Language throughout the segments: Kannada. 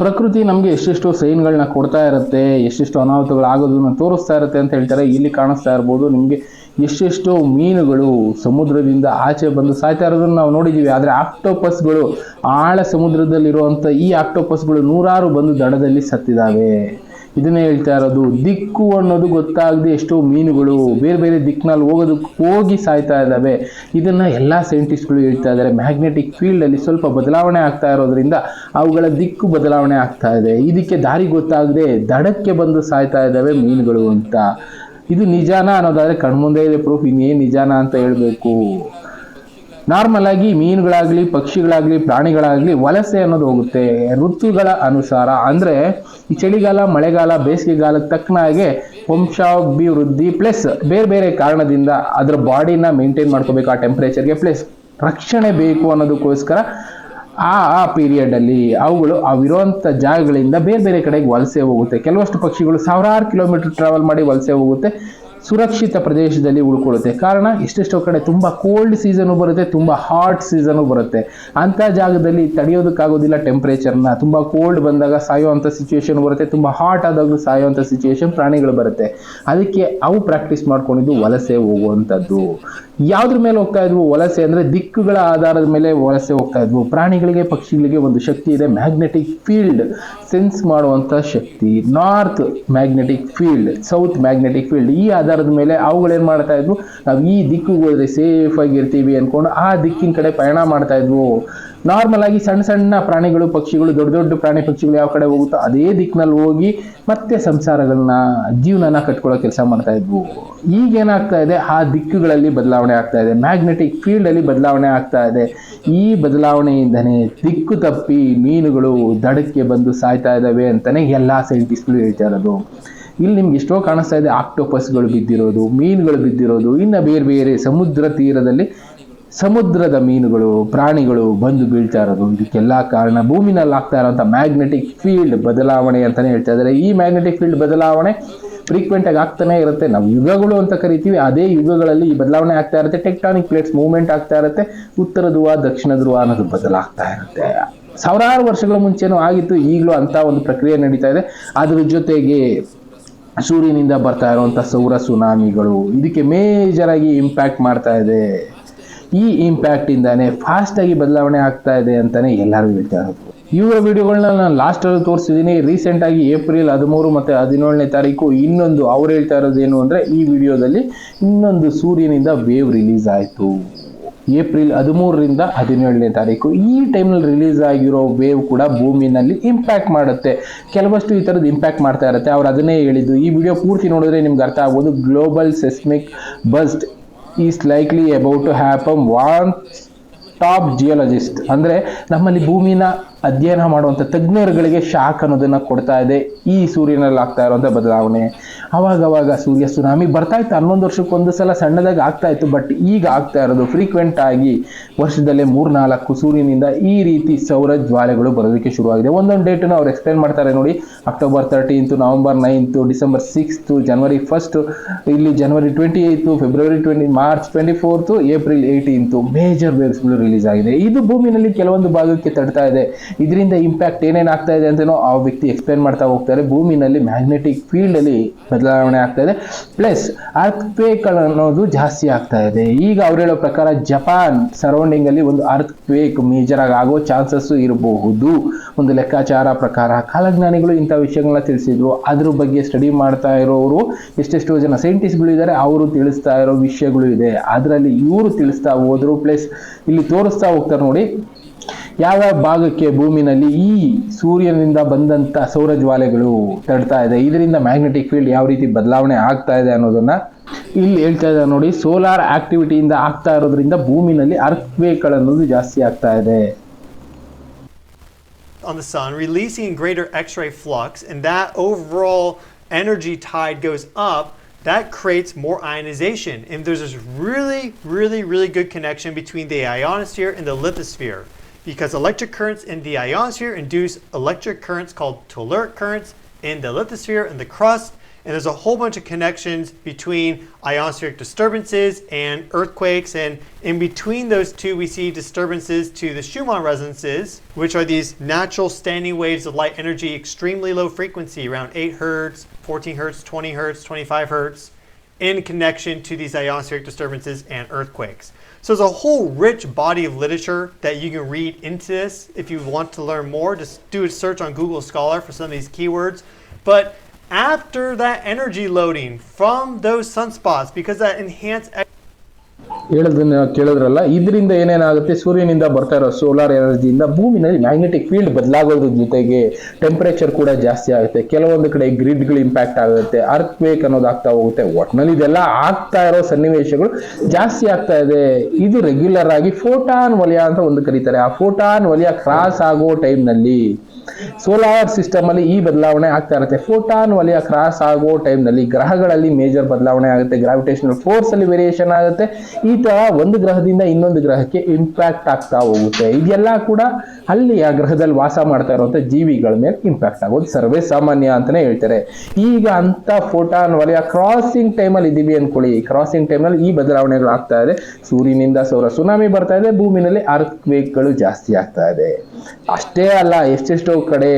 ಪ್ರಕೃತಿ ನಮಗೆ ಎಷ್ಟೆಷ್ಟು ಸೈನ್ಗಳನ್ನ ಕೊಡ್ತಾ ಇರುತ್ತೆ, ಎಷ್ಟೆಷ್ಟು ಅನಾಹುತಗಳು ಆಗೋದನ್ನ ತೋರಿಸ್ತಾ ಇರುತ್ತೆ ಅಂತ ಹೇಳ್ತಾರೆ. ಇಲ್ಲಿ ಕಾಣಿಸ್ತಾ ಇರ್ಬೋದು ನಿಮಗೆ ಎಷ್ಟೆಷ್ಟು ಮೀನುಗಳು ಸಮುದ್ರದಿಂದ ಆಚೆ ಬಂದು ಸಾಯ್ತಾ ಇರೋದನ್ನು ನಾವು ನೋಡಿದ್ದೀವಿ ಆದರೆ ಆಕ್ಟೋಪಸ್ಗಳು ಆಳ ಸಮುದ್ರದಲ್ಲಿರುವಂಥ ಈ ಆಕ್ಟೋಪಸ್ಗಳು ನೂರಾರು ಬಂದು ದಡದಲ್ಲಿ ಸತ್ತಿದ್ದಾವೆ ಇದನ್ನೇ ಹೇಳ್ತಾ ಇರೋದು, ದಿಕ್ಕು ಅನ್ನೋದು ಗೊತ್ತಾಗದೆ ಎಷ್ಟೋ ಮೀನುಗಳು ಬೇರೆ ಬೇರೆ ದಿಕ್ಕಿನಲ್ಲಿ ಹೋಗೋದಕ್ಕೆ ಹೋಗಿ ಸಾಯ್ತಾ ಇದ್ದಾವೆ. ಇದನ್ನ ಎಲ್ಲ ಸೈಂಟಿಸ್ಟ್ಗಳು ಹೇಳ್ತಾ ಇದ್ದಾರೆ. ಮ್ಯಾಗ್ನೆಟಿಕ್ ಫೀಲ್ಡಲ್ಲಿ ಸ್ವಲ್ಪ ಬದಲಾವಣೆ ಆಗ್ತಾ ಇರೋದ್ರಿಂದ ಅವುಗಳ ದಿಕ್ಕು ಬದಲಾವಣೆ ಆಗ್ತಾ ಇದೆ. ಇದಕ್ಕೆ ದಾರಿ ಗೊತ್ತಾಗದೆ ದಡಕ್ಕೆ ಬಂದು ಸಾಯ್ತಾ ಇದ್ದಾವೆ ಮೀನುಗಳು ಅಂತ. ಇದು ನಿಜಾನ ಅನ್ನೋದಾದರೆ ಕಣ್ಮುಂದೆ ಇದೆ ಪ್ರೂಫ್ ಇನ್ನೇನು ನಿಜಾನ ಅಂತ ಹೇಳಬೇಕು. ನಾರ್ಮಲ್ ಆಗಿ ಮೀನುಗಳಾಗ್ಲಿ, ಪಕ್ಷಿಗಳಾಗ್ಲಿ, ಪ್ರಾಣಿಗಳಾಗ್ಲಿ ವಲಸೆ ಅನ್ನೋದು ಹೋಗುತ್ತೆ. ಋತುಗಳ ಅನುಸಾರ ಅಂದ್ರೆ ಈ ಚಳಿಗಾಲ, ಮಳೆಗಾಲ ಬೇಸಿಗೆಗಾಲಕ್ಕೆ ತಕ್ಕನಾಗೆ ವಂಶಾಭಿವೃದ್ಧಿ ಪ್ಲಸ್ ಬೇರೆ ಬೇರೆ ಕಾರಣದಿಂದ ಅದರ ಬಾಡಿನ ಮೇಂಟೈನ್ ಮಾಡ್ಕೋಬೇಕು, ಆ ಟೆಂಪ್ರೇಚರ್ಗೆ ಪ್ಲಸ್ ರಕ್ಷಣೆ ಬೇಕು ಅನ್ನೋದಕ್ಕೋಸ್ಕರ ಆ ಆ ಪೀರಿಯಡ್ ಅಲ್ಲಿ ಅವುಗಳು ಅವಿರುವಂಥ ಜಾಗಗಳಿಂದ ಬೇರೆ ಬೇರೆ ಕಡೆಗೆ ವಲಸೆ ಹೋಗುತ್ತೆ. ಕೆಲವಷ್ಟು ಪಕ್ಷಿಗಳು ಸಾವಿರಾರು ಕಿಲೋಮೀಟರ್ ಟ್ರಾವೆಲ್ ಮಾಡಿ ವಲಸೆ ಹೋಗುತ್ತೆ. ಸುರಕ್ಷಿತ ಪ್ರದೇಶದಲ್ಲಿ ಉಳ್ಕೊಳ್ಳುತ್ತೆ. ಕಾರಣ, ಎಷ್ಟೆಷ್ಟೋ ಕಡೆ ತುಂಬ ಕೋಲ್ಡ್ ಸೀಸನು ಬರುತ್ತೆ, ತುಂಬ ಹಾಟ್ ಸೀಸನು ಬರುತ್ತೆ. ಅಂಥ ಜಾಗದಲ್ಲಿ ತಡೆಯೋದಕ್ಕಾಗೋದಿಲ್ಲ ಟೆಂಪ್ರೇಚರ್ನ ತುಂಬ ಕೋಲ್ಡ್ ಬಂದಾಗ ಸಾಯುವಂಥ ಸಿಚುವೇಶನ್ ಬರುತ್ತೆ, ತುಂಬ ಹಾಟ್ ಆದಾಗಲೂ ಸಾಯುವಂಥ ಸಿಚುವೇಶನ್ ಪ್ರಾಣಿಗಳು ಬರುತ್ತೆ. ಅದಕ್ಕೆ ಅವು ಪ್ರಾಕ್ಟೀಸ್ ಮಾಡ್ಕೊಂಡಿದ್ದು ವಲಸೆ ಹೋಗುವಂಥದ್ದು. ಯಾವ್ದ್ರ ಮೇಲೆ ಹೋಗ್ತಾ ಇದ್ವು? ವಲಸೆ ಅಂದರೆ ದಿಕ್ಕುಗಳ ಆಧಾರದ ಮೇಲೆ ವಲಸೆ ಹೋಗ್ತಾ ಇದ್ವು. ಪ್ರಾಣಿಗಳಿಗೆ, ಪಕ್ಷಿಗಳಿಗೆ ಒಂದು ಶಕ್ತಿ ಇದೆ ಮ್ಯಾಗ್ನೆಟಿಕ್ ಫೀಲ್ಡ್ ಸೆನ್ಸ್ ಮಾಡುವಂಥ ಶಕ್ತಿ. North magnetic field south magnetic field ಈ ಆಧಾರದ ಮೇಲೆ ಅವುಗಳೇನು ಮಾಡ್ತಾ ಇದ್ವು? ನಾವು ಈ ದಿಕ್ಕಿಗೆ ಹೋದ್ರೆ ಸೇಫ್ ಆಗಿರ್ತೀವಿ ಅನ್ಕೊಂಡು ಆ ದಿಕ್ಕಿನ ಕಡೆ ಪಯಣ ಮಾಡ್ತಾ ಇದ್ವು. ನಾರ್ಮಲ್ ಆಗಿ ಸಣ್ಣ ಸಣ್ಣ ಪ್ರಾಣಿಗಳು, ಪಕ್ಷಿಗಳು, ದೊಡ್ಡ ದೊಡ್ಡ ಪ್ರಾಣಿ ಪಕ್ಷಿಗಳು ಯಾವ ಕಡೆ ಹೋಗುತ್ತೋ ಅದೇ ದಿಕ್ಕಿನಲ್ಲಿ ಹೋಗಿ ಮತ್ತೆ ಸಂಸಾರಗಳನ್ನ, ಜೀವನನ ಕಟ್ಕೊಳ್ಳೋ ಕೆಲಸ ಮಾಡ್ತಾ ಇದ್ವು. ಈಗ ಏನಾಗ್ತಾ ಇದೆ? ಆ ದಿಕ್ಕುಗಳಲ್ಲಿ ಬದಲಾವಣೆ ಆಗ್ತಾ ಇದೆ. ಮ್ಯಾಗ್ನೆಟಿಕ್ ಫೀಲ್ಡ್ ಅಲ್ಲಿ ಬದಲಾವಣೆ ಆಗ್ತಾ ಇದೆ. ಈ ಬದಲಾವಣೆಯಿಂದನೇ ದಿಕ್ಕು ತಪ್ಪಿ ಮೀನುಗಳು ದಡಕ್ಕೆ ಬಂದು ಸಾಯ್ತಾ ಇದ್ದಾವೆ ಅಂತಲೇ ಎಲ್ಲಾ ಸೈಂಟಿಸ್ಟ್ಗಳು ಹೇಳ್ತಾ ಇರೋದು. ಇಲ್ಲಿ ನಿಮ್ಗೆ ಎಷ್ಟೋ ಕಾಣಿಸ್ತಾ ಇದೆ. ಆಕ್ಟೋಪಸ್ಗಳು ಬಿದ್ದಿರೋದು, ಮೀನುಗಳು ಬಿದ್ದಿರೋದು, ಇನ್ನು ಬೇರೆ ಬೇರೆ ಸಮುದ್ರ ತೀರದಲ್ಲಿ ಸಮುದ್ರದ ಮೀನುಗಳು, ಪ್ರಾಣಿಗಳು ಬಂದು ಬೀಳ್ತಾ ಇರೋದು. ಇದಕ್ಕೆಲ್ಲ ಕಾರಣ ಭೂಮಿನಲ್ಲಿ ಆಗ್ತಾ ಇರೋಂಥ ಮ್ಯಾಗ್ನೆಟಿಕ್ ಫೀಲ್ಡ್ ಬದಲಾವಣೆ ಅಂತಲೇ ಹೇಳ್ತಾ ಇದ್ದಾರೆ. ಈ ಮ್ಯಾಗ್ನೆಟಿಕ್ ಫೀಲ್ಡ್ ಬದಲಾವಣೆ ಫ್ರೀಕ್ವೆಂಟಾಗಿ ಆಗ್ತಾನೆ ಇರುತ್ತೆ. ನಾವು ಯುಗಗಳು ಅಂತ ಕರಿತೀವಿ, ಅದೇ ಯುಗಗಳಲ್ಲಿ ಈ ಬದಲಾವಣೆ ಆಗ್ತಾ ಇರುತ್ತೆ. ಟೆಕ್ಟಾನಿಕ್ ಪ್ಲೇಟ್ಸ್ ಮೂವ್ಮೆಂಟ್ ಆಗ್ತಾ ಇರುತ್ತೆ. ಉತ್ತರ ಧ್ರುವ, ದಕ್ಷಿಣ ಧ್ರುವ ಅನ್ನೋದು ಬದಲಾಗ್ತಾ ಇರುತ್ತೆ. ಸಾವಿರಾರು ವರ್ಷಗಳ ಮುಂಚೆನೂ ಆಗಿತ್ತು, ಈಗಲೂ ಅಂತ ಒಂದು ಪ್ರಕ್ರಿಯೆ ನಡೀತಾ ಇದೆ. ಅದ್ರ ಜೊತೆಗೆ ಸೂರ್ಯನಿಂದ ಬರ್ತಾ ಇರುವಂಥ ಸೌರ ಸುನಾಮಿಗಳು ಇದಕ್ಕೆ ಮೇಜರ್ ಆಗಿ ಇಂಪ್ಯಾಕ್ಟ್ ಮಾಡ್ತಾ ಇದೆ. ಈ ಇಂಪ್ಯಾಕ್ಟ್ ಇಂದಾನೆ ಫಾಸ್ಟ್ ಆಗಿ ಬದಲಾವಣೆ ಆಗ್ತಾ ಇದೆ ಅಂತಾನೆ ಎಲ್ಲರೂ ಹೇಳ್ತಾ ಇರೋದು. ಇವರ ವಿಡಿಯೋಗಳನ್ನ ನಾನು ಲಾಸ್ಟ್ ಅಲ್ಲಿ ತೋರಿಸಿದ್ದೀನಿ ರೀಸೆಂಟ್ ಆಗಿ ಏಪ್ರಿಲ್ ಹದಿಮೂರು ಮತ್ತೆ ಹದಿನೇಳನೇ ತಾರೀಕು ಇನ್ನೊಂದು ಅವ್ರು ಹೇಳ್ತಾ ಇರೋದು ಏನು ಅಂದ್ರೆ ಈ ವಿಡಿಯೋದಲ್ಲಿ ಇನ್ನೊಂದು ಸೂರ್ಯನಿಂದ ವೇವ್ ರಿಲೀಸ್ ಆಯಿತು. ಏಪ್ರಿಲ್ ಹದಿಮೂರರಿಂದ ಹದಿನೇಳನೇ ತಾರೀಕು ಈ ಟೈಮ್ನಲ್ಲಿ ರಿಲೀಸ್ ಆಗಿರೋ ವೇವ್ ಕೂಡ ಭೂಮಿನಲ್ಲಿ ಇಂಪ್ಯಾಕ್ಟ್ ಮಾಡುತ್ತೆ. ಕೆಲವಷ್ಟು ಈ ಥರದ್ದು ಇಂಪ್ಯಾಕ್ಟ್ ಮಾಡ್ತಾ ಇರುತ್ತೆ. ಅವ್ರು ಅದನ್ನೇ ಹೇಳಿದ್ದು. ಈ ವಿಡಿಯೋ ಪೂರ್ತಿ ನೋಡಿದ್ರೆ ನಿಮ್ಗೆ ಅರ್ಥ ಆಗ್ಬೋದು. Global seismic burst is likely about to happen warn top geologist ಅಂದರೆ ನಮ್ಮಲ್ಲಿ ಭೂಮಿನ ಅಧ್ಯಯನ ಮಾಡುವಂಥ ತಜ್ಞರುಗಳಿಗೆ ಶಾಕ್ ಅನ್ನೋದನ್ನು ಕೊಡ್ತಾ ಇದೆ. ಈ ಸೂರ್ಯನಲ್ಲಿ ಆಗ್ತಾ ಇರುವಂಥ ಬದಲಾವಣೆ. ಅವಾಗ ಅವಾಗ ಸೂರ್ಯ ಸುನಾಮಿ ಬರ್ತಾ ಇತ್ತು. ಹನ್ನೊಂದು ವರ್ಷಕ್ಕೆ ಒಂದು ಸಲ ಸಣ್ಣದಾಗಿ ಆಗ್ತಾ ಇತ್ತು. ಬಟ್ ಈಗ ಆಗ್ತಾ ಇರೋದು ಫ್ರೀಕ್ವೆಂಟ್ ಆಗಿ ವರ್ಷದಲ್ಲೇ ಮೂರ್ನಾಲ್ಕು ಸೂರ್ಯನಿಂದ ಈ ರೀತಿ ಸೌರ ಜ್ವಾಲೆಗಳು ಬರೋದಕ್ಕೆ ಶುರುವಾಗಿದೆ. ಒಂದೊಂದು ಡೇಟನ್ನು ಅವ್ರು ಎಕ್ಸ್ಪ್ಲೈನ್ ಮಾಡ್ತಾರೆ ನೋಡಿ. October thirteenth November ninth December sixth January first ಇಲ್ಲಿ January twenty eighth February twenty March twenty fourth April eighteenth major ವೇವ್ಸ್ಗಳು release ಆಗಿದೆ. ಇದು ಭೂಮಿನಲ್ಲಿ ಕೆಲವೊಂದು ಭಾಗಕ್ಕೆ ತಡ್ತಾ ಇದೆ. ಇದರಿಂದ ಇಂಪ್ಯಾಕ್ಟ್ ಏನೇನು ಆಗ್ತಾ ಇದೆ ಅಂತನೋ ಆ ವ್ಯಕ್ತಿ ಎಕ್ಸ್ಪ್ಲೇನ್ ಮಾಡ್ತಾ ಹೋಗ್ತಾರೆ. ಭೂಮಿನಲ್ಲಿ ಮ್ಯಾಗ್ನೆಟಿಕ್ ಫೀಲ್ಡಲ್ಲಿ ಬದಲಾವಣೆ ಆಗ್ತಾ ಇದೆ. ಪ್ಲಸ್ ಅರ್ಥ್ ಅನ್ನೋದು ಜಾಸ್ತಿ ಆಗ್ತಾ ಇದೆ. ಈಗ ಅವ್ರು ಹೇಳೋ ಪ್ರಕಾರ ಜಪಾನ್ ಸರೌಂಡಿಂಗಲ್ಲಿ ಒಂದು ಅರ್ಥಕ್ವೇಕ್ ಮೇಜರಾಗಿ ಮೇಜರ್ ಆಗಿ ಆಗೋ ಚಾನ್ಸಸ್ ಇರಬಹುದು. ಒಂದು ಲೆಕ್ಕಾಚಾರ ಪ್ರಕಾರ ಕಾಲಜ್ಞಾನಿಗಳು ಇಂಥ ವಿಷಯಗಳನ್ನ ತಿಳಿಸಿದ್ರು. ಅದ್ರ ಬಗ್ಗೆ ಸ್ಟಡಿ ಮಾಡ್ತಾ ಇರೋರು ಎಷ್ಟೆಷ್ಟೋ ಜನ ಸೈಂಟಿಸ್ಟ್ಗಳು ಇದ್ದಾರೆ. ಅವರು ತಿಳಿಸ್ತಾ ಇರೋ ವಿಷಯಗಳು ಇದೆ. ಅದರಲ್ಲಿ ಇವರು ತಿಳಿಸ್ತಾ ಹೋದ್ರು. ಪ್ಲಸ್ ಇಲ್ಲಿ ತೋರಿಸ್ತಾ ಹೋಗ್ತಾರೆ ನೋಡಿ. ಯಾವ ಭಾಗಕ್ಕೆ ಭೂಮಿನಲ್ಲಿ ಈ ಸೂರ್ಯನಿಂದ ಬಂದಂತ ಸೌರ ಜ್ವಾಲೆಗಳು ತಡ್ತಾ ಇದೆ ಇದರಿಂದ ಮ್ಯಾಗ್ನೆಟಿಕ್ ಫೀಲ್ಡ್ ಯಾವ ರೀತಿ ಬದಲಾವಣೆ ಆಗ್ತಾ ಇದೆ ಅನ್ನೋದನ್ನ ಇಲ್ಲಿ ಹೇಳ್ತಾ ಇದ್ದಾರೆ ನೋಡಿ ಸೋಲಾರ್ ಆಕ್ಟಿವಿಟಿಯಿಂದ ಆಗ್ತಾ ಇರೋದ್ರಿಂದ ಭೂಮಿನಲ್ಲಿ ಅರ್ಥ್ ಅನ್ನೋದು ಜಾಸ್ತಿ ಆಗ್ತಾ ಇದೆ on the sun, releasing greater X ray flux, and that overall energy tide goes up, that creates more ionization. And there's this really, really, really good connection between the ionosphere and the lithosphere because electric currents in the ionosphere induce electric currents called telluric currents in the lithosphere and the crust, And there's a whole bunch of connections between ionospheric disturbances and earthquakes. And in between those two, we see disturbances to the Schumann resonances, which are these natural standing waves of light energy, extremely low frequency, around 8 hertz, 14 hertz, 20 hertz, 25 hertz, in connection to these ionospheric disturbances and earthquakes. So there's a whole rich body of literature that you can read into this. If you want to learn more, just do a search on Google Scholar for some of these keywords. But after that energy loading from those sunspots, because that enhanced ಹೇಳೋದನ್ನ ಕೇಳಿದ್ರಲ್ಲ, ಇದರಿಂದ ಏನೇನಾಗುತ್ತೆ? ಸೂರ್ಯನಿಂದ ಬರ್ತಾ ಇರೋ ಸೋಲಾರ್ ಎನರ್ಜಿಯಿಂದ ಭೂಮಿನಲ್ಲಿ ಮ್ಯಾಗ್ನೆಟಿಕ್ ಫೀಲ್ಡ್ ಬದಲಾಗೋದ್ರ ಜೊತೆಗೆ ಟೆಂಪರೇಚರ್ ಕೂಡ ಜಾಸ್ತಿ ಆಗುತ್ತೆ. ಕೆಲವೊಂದು ಕಡೆ ಗ್ರಿಡ್ಗಳು ಇಂಪ್ಯಾಕ್ಟ್ ಆಗುತ್ತೆ ಅರ್ತ್ ವೇಕ್ ಅನ್ನೋದು ಆಗ್ತಾ ಹೋಗುತ್ತೆ. ಒಟ್ನಲ್ಲಿ ಇದೆಲ್ಲ ಆಗ್ತಾ ಇರೋ ಸನ್ನಿವೇಶಗಳು ಜಾಸ್ತಿ ಆಗ್ತಾ ಇದೆ. ಇದು ರೆಗ್ಯುಲರ್ ಆಗಿ ಫೋಟಾನ್ ವಲಯ ಅಂತ ಒಂದು ಕರೀತಾರೆ. ಆ ಫೋಟಾನ್ ವಲಯ ಕ್ರಾಸ್ ಆಗೋ ಟೈಮ್ನಲ್ಲಿ ಸೋಲಾರ್ ಸಿಸ್ಟಮ್ ಅಲ್ಲಿ ಈ ಬದಲಾವಣೆ ಆಗ್ತಾ ಇರುತ್ತೆ. ಫೋಟಾನ್ ವಲಯ ಕ್ರಾಸ್ ಆಗೋ ಟೈಮ್ನಲ್ಲಿ ಗ್ರಹಗಳಲ್ಲಿ ಮೇಜರ್ ಬದಲಾವಣೆ ಆಗುತ್ತೆ. ಗ್ರಾವಿಟೇಷನಲ್ ಫೋರ್ಸ್ ಅಲ್ಲಿ ವೇರಿಯೇಷನ್ ಆಗುತ್ತೆ. ಈ ತರ ಒಂದು ಗ್ರಹದಿಂದ ಇನ್ನೊಂದು ಗ್ರಹಕ್ಕೆ ಇಂಪ್ಯಾಕ್ಟ್ ಆಗ್ತಾ ಹೋಗುತ್ತೆ. ಇದೆಲ್ಲ ಕೂಡ ಅಲ್ಲಿ ಆ ಗ್ರಹದಲ್ಲಿ ವಾಸ ಮಾಡ್ತಾ ಇರುವಂತ ಜೀವಿಗಳ ಮೇಲೆ ಇಂಪ್ಯಾಕ್ಟ್ ಆಗೋದು ಸರ್ವೇ ಸಾಮಾನ್ಯ ಅಂತಾನೆ ಹೇಳ್ತಾರೆ. ಈಗ ಅಂತ ಫೋಟಾನ್ ವಲಯ ಕ್ರಾಸಿಂಗ್ ಟೈಮಲ್ಲಿ ಇದ್ದೀವಿ ಅನ್ಕೊಳ್ಳಿ. ಕ್ರಾಸಿಂಗ್ ಟೈಮಲ್ಲಿ ಈ ಬದಲಾವಣೆಗಳು ಆಗ್ತಾ ಇದೆ. ಸೂರ್ಯನಿಂದ ಸೌರ ಸುನಾಮಿ ಬರ್ತಾ ಇದೆ. ಭೂಮಿನಲ್ಲಿ ಅರ್ತ್ ವೇಕ್ಗಳು ಜಾಸ್ತಿ ಆಗ್ತಾ ಇದೆ. ಅಷ್ಟೇ ಅಲ್ಲ, ಎಷ್ಟೆಷ್ಟೋ ಕಡೆ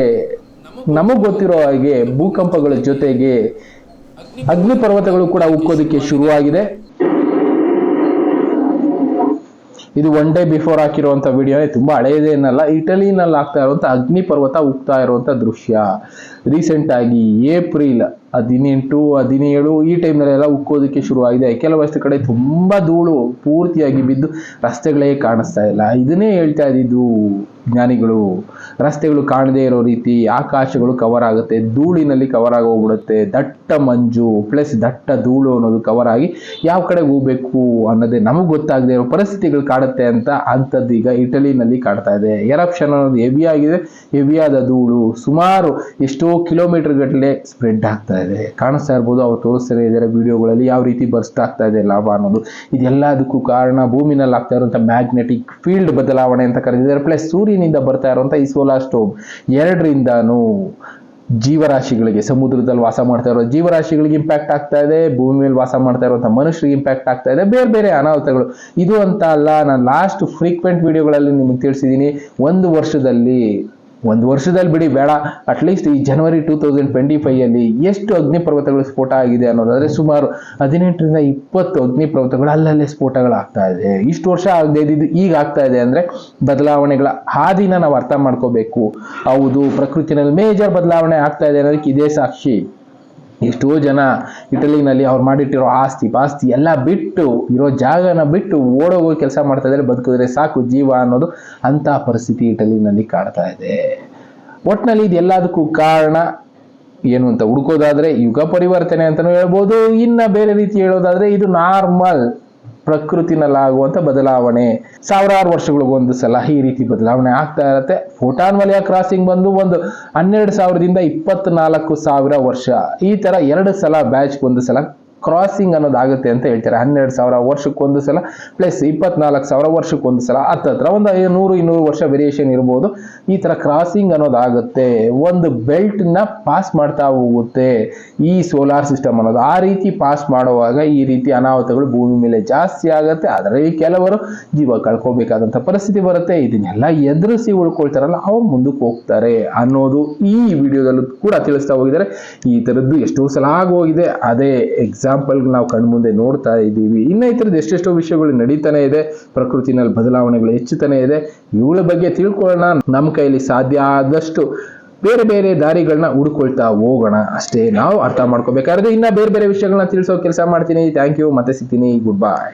ನಮಗ್ ಗೊತ್ತಿರೋ ಹಾಗೆ ಭೂಕಂಪಗಳ ಜೊತೆಗೆ ಅಗ್ನಿ ಪರ್ವತಗಳು ಕೂಡ ಉಕ್ಕೋದಕ್ಕೆ ಶುರುವಾಗಿದೆ. ಇದು ಒನ್ ಡೇ ಬಿಫೋರ್ ಹಾಕಿರುವಂತ ವಿಡಿಯೋ ತುಂಬಾ ಹಳೆಯದೇನಲ್ಲ ಇಟಲಿನಲ್ಲಿ ಆಗ್ತಾ ಇರುವಂತ ಅಗ್ನಿ ಪರ್ವತ ಉಗ್ತಾ ಇರುವಂತ ದೃಶ್ಯ. ರೀಸೆಂಟ್ ಆಗಿ ಏಪ್ರಿಲ್ ಹದಿನೆಂಟು, ಹದಿನೇಳು ಈ ಟೈಮ್ನಲ್ಲೆಲ್ಲ ಉಕ್ಕೋದಕ್ಕೆ ಶುರುವಾಗಿದೆ. ಕೆಲವಷ್ಟು ಕಡೆ ತುಂಬ ಧೂಳು ಪೂರ್ತಿಯಾಗಿ ಬಿದ್ದು ರಸ್ತೆಗಳೇ ಕಾಣಿಸ್ತಾ ಇಲ್ಲ. ಇದನ್ನೇ ಹೇಳ್ತಾ ಇದ್ದಿದ್ದು ಜ್ಞಾನಿಗಳು. ರಸ್ತೆಗಳು ಕಾಣದೇ ಇರೋ ರೀತಿ ಆಕಾಶಗಳು ಕವರ್ ಆಗುತ್ತೆ, ಧೂಳಿನಲ್ಲಿ ಕವರ್ ಆಗೋಗ್ಬಿಡುತ್ತೆ ದಟ್ಟ ಮಂಜು ಪ್ಲಸ್ ದಟ್ಟ ಧೂಳು ಅನ್ನೋದು ಕವರ್ ಆಗಿ ಯಾವ ಕಡೆ ಹೋಗ್ಬೇಕು ಅನ್ನೋದೇ ನಮಗೆ ಗೊತ್ತಾಗದೇ ಇರೋ ಪರಿಸ್ಥಿತಿಗಳು ಕಾಡುತ್ತೆ ಅಂತ ಅಂಥದ್ದು ಈಗ ಇಟಲಿನಲ್ಲಿ ಕಾಡ್ತಾ ಇದೆ. ಎರಪ್ಷನ್ ಅನ್ನೋದು ಹೆವಿಯಾಗಿದೆ ಹೆವಿಯಾದ ಧೂಳು ಸುಮಾರು ಎಷ್ಟೋ ಕಿಲೋಮೀಟರ್ ಗಟ್ಟಲೆ ಸ್ಪ್ರೆಡ್ ಆಗ್ತಾ ಕಾಣಿಸ್ತಾ ಇರ್ಬೋದು, ಅವ್ರು ತೋರಿಸ್ತಾನೆ ಇದ್ದಾರೆ ವಿಡಿಯೋಗಳಲ್ಲಿ ಯಾವ ರೀತಿ ಬರ್ಸ್ಟ್ ಆಗ್ತಾ ಇದೆ ಲಾಭ ಅನ್ನೋದು. ಇದೆಲ್ಲದಕ್ಕೂ ಕಾರಣ ಭೂಮಿನಲ್ಲಿ ಆಗ್ತಾ ಇರುವಂಥ ಮ್ಯಾಗ್ನೆಟಿಕ್ ಫೀಲ್ಡ್ ಬದಲಾವಣೆ ಅಂತ ಕರೆದಿದ್ದಾರೆ. ಪ್ಲಸ್ ಸೂರ್ಯನಿಂದ ಬರ್ತಾ ಇರುವಂಥ ಈ ಸೋಲಾರ್ ಸ್ಟೋಮ್ ಎರಡರಿಂದನೂ ಜೀವರಾಶಿಗಳಿಗೆ, ಸಮುದ್ರದಲ್ಲಿ ವಾಸ ಮಾಡ್ತಾ ಇರೋ ಜೀವರಾಶಿಗಳಿಗೆ ಇಂಪ್ಯಾಕ್ಟ್ ಆಗ್ತಾ ಇದೆ, ಭೂಮಿ ಮೇಲೆ ವಾಸ ಮಾಡ್ತಾ ಇರುವಂಥ ಮನುಷ್ಯರಿಗೆ ಇಂಪ್ಯಾಕ್ಟ್ ಆಗ್ತಾ ಇದೆ. ಬೇರೆ ಬೇರೆ ಅನಾಹುತಗಳು. ಇದು ಅಂತ ಅಲ್ಲ, ನಾನು ಲಾಸ್ಟ್ ಫ್ರೀಕ್ವೆಂಟ್ ವಿಡಿಯೋಗಳಲ್ಲಿ ನಿಮಗೆ ತಿಳಿಸಿದ್ದೀನಿ ಒಂದು ವರ್ಷದಲ್ಲಿ ಒಂದು ವರ್ಷದಲ್ಲಿ ಬಿಡಿ, ಬೇಡ. ಅಟ್ಲೀಸ್ಟ್ ಈ ಜನವರಿ ಟೂ ತೌಸಂಡ್ ಟ್ವೆಂಟಿ ಫೈವಲ್ಲಿ ಎಷ್ಟು ಅಗ್ನಿ ಪರ್ವತಗಳು ಸ್ಫೋಟ ಆಗಿದೆ ಅನ್ನೋದಾದರೆ ಸುಮಾರು ಹದಿನೆಂಟರಿಂದ ಇಪ್ಪತ್ತು ಅಗ್ನಿ ಪರ್ವತಗಳು ಅಲ್ಲಲ್ಲೇ ಸ್ಫೋಟಗಳು ಆಗ್ತಾ ಇದೆ. ಇಷ್ಟು ವರ್ಷ ಆಗದೆ ಇದ್ದಿದ್ದು ಈಗ ಆಗ್ತಾ ಇದೆ ಅಂದ್ರೆ ಬದಲಾವಣೆಗಳ ಹಾದಿನ ನಾವು ಅರ್ಥ ಮಾಡ್ಕೋಬೇಕು. ಹೌದು, ಪ್ರಕೃತಿನಲ್ಲಿ ಮೇಜರ್ ಬದಲಾವಣೆ ಆಗ್ತಾ ಇದೆ ಅನ್ನೋದಕ್ಕೆ ಇದೇ ಸಾಕ್ಷಿ. ಎಷ್ಟೋ ಜನ ಇಟಲಿನಲ್ಲಿ ಅವ್ರು ಮಾಡಿಟ್ಟಿರೋ ಆಸ್ತಿ ಪಾಸ್ತಿ ಎಲ್ಲ ಬಿಟ್ಟು, ಇರೋ ಜಾಗನ ಬಿಟ್ಟು ಓಡೋಗೋ ಕೆಲಸ ಮಾಡ್ತಾ ಇದ್ದಾರೆ, ಬದುಕಿದ್ರೆ ಸಾಕು ಜೀವ ಅನ್ನೋದು ಅಂತ ಪರಿಸ್ಥಿತಿ ಇಟಲಿನಲ್ಲಿ ಕಾಡ್ತಾ ಇದೆ. ಒಟ್ನಲ್ಲಿ ಇದೆಲ್ಲದಕ್ಕೂ ಕಾರಣ ಏನು ಅಂತ ಹುಡುಕೋದಾದ್ರೆ ಯುಗ ಪರಿವರ್ತನೆ ಅಂತಲೂ ಹೇಳ್ಬೋದು, ಇನ್ನ ಬೇರೆ ರೀತಿ ಹೇಳೋದಾದ್ರೆ ಇದು ನಾರ್ಮಲ್ ಪ್ರಕೃತಿನಲ್ಲಾಗುವಂತ ಬದಲಾವಣೆ. ಸಾವಿರಾರು ವರ್ಷಗಳಿಗೊಂದು ಸಲ ಈ ರೀತಿ ಬದಲಾವಣೆ ಆಗ್ತಾ ಇರತ್ತೆ. ಫೋಟಾನ್ ವಲಯ ಕ್ರಾಸಿಂಗ್ ಬಂದು ಒಂದು ಹನ್ನೆರಡು ಸಾವಿರದಿಂದ ಇಪ್ಪತ್ನಾಲ್ಕು ಸಾವಿರ ವರ್ಷ. ಈ ತರ ಎರಡು ಸಲ ಬ್ಯಾಚ್ ಒಂದು ಸಲ ಕ್ರಾಸಿಂಗ್ ಅನ್ನೋದಾಗುತ್ತೆ ಅಂತ ಹೇಳ್ತಾರೆ. ಹನ್ನೆರಡು ಸಾವಿರ ವರ್ಷಕ್ಕೊಂದು ಸಲ ಪ್ಲಸ್ ಇಪ್ಪತ್ನಾಲ್ಕು ಸಾವಿರ ವರ್ಷಕ್ಕೊಂದು ಸಲ ಹತ್ತತ್ರ ಒಂದು ನೂರು ಇನ್ನೂರು ವರ್ಷ ವೇರಿಯೇಷನ್ ಇರ್ಬೋದು. ಈ ಥರ ಕ್ರಾಸಿಂಗ್ ಅನ್ನೋದಾಗುತ್ತೆ ಒಂದು ಬೆಲ್ಟ್ನ ಪಾಸ್ ಮಾಡ್ತಾ ಹೋಗುತ್ತೆ ಈ ಸೋಲಾರ್ ಸಿಸ್ಟಮ್ ಅನ್ನೋದು. ಆ ರೀತಿ ಪಾಸ್ ಮಾಡುವಾಗ ಈ ರೀತಿ ಅನಾಹುತಗಳು ಭೂಮಿ ಮೇಲೆ ಜಾಸ್ತಿ ಆಗುತ್ತೆ. ಅದರಲ್ಲಿ ಕೆಲವರು ಜೀವ ಕಳ್ಕೋಬೇಕಾದಂಥ ಪರಿಸ್ಥಿತಿ ಬರುತ್ತೆ. ಇದನ್ನೆಲ್ಲ ಎದುರಿಸಿ ಉಳ್ಕೊಳ್ತಾರಲ್ಲ, ಅವ್ರು ಮುಂದಕ್ಕೆ ಹೋಗ್ತಾರೆ ಅನ್ನೋದು ಈ ವಿಡಿಯೋದಲ್ಲೂ ಕೂಡ ತಿಳಿಸ್ತಾ ಹೋಗಿದ್ದಾರೆ. ಈ ಥರದ್ದು ಎಷ್ಟೋ ಸಲ ಆಗೋಗಿದೆ. ಅದೇ ಎಕ್ಸಾಂಪಲ್ ನಾವು ಕಣ್ಮುಂದೆ ನೋಡ್ತಾ ಇದ್ದೀವಿ. ಇನ್ನ ಈ ಎಷ್ಟೆಷ್ಟೋ ವಿಷಯಗಳು ನಡೀತಾನೆ ಇದೆ. ಪ್ರಕೃತಿನಲ್ಲಿ ಬದಲಾವಣೆಗಳು ಹೆಚ್ಚುತ್ತಾನೆ ಇದೆ. ಇವುಗಳ ಬಗ್ಗೆ ತಿಳ್ಕೊಳ್ಳೋಣ. ನಮ್ಮ ಕೈಯಲ್ಲಿ ಸಾಧ್ಯ ಆದಷ್ಟು ಬೇರೆ ಬೇರೆ ದಾರಿಗಳನ್ನ ಹುಡ್ಕೊಳ್ತಾ ಹೋಗೋಣ. ಅಷ್ಟೇ ನಾವು ಅರ್ಥ ಮಾಡ್ಕೋಬೇಕಾದ್ರೆ ಇನ್ನ ಬೇರೆ ಬೇರೆ ವಿಷಯಗಳನ್ನ ತಿಳಿಸೋ ಕೆಲಸ ಮಾಡ್ತೀನಿ. ಥ್ಯಾಂಕ್ ಯು ಮತ್ತೆ ಸಿಗ್ತೀನಿ. ಗುಡ್ ಬಾಯ್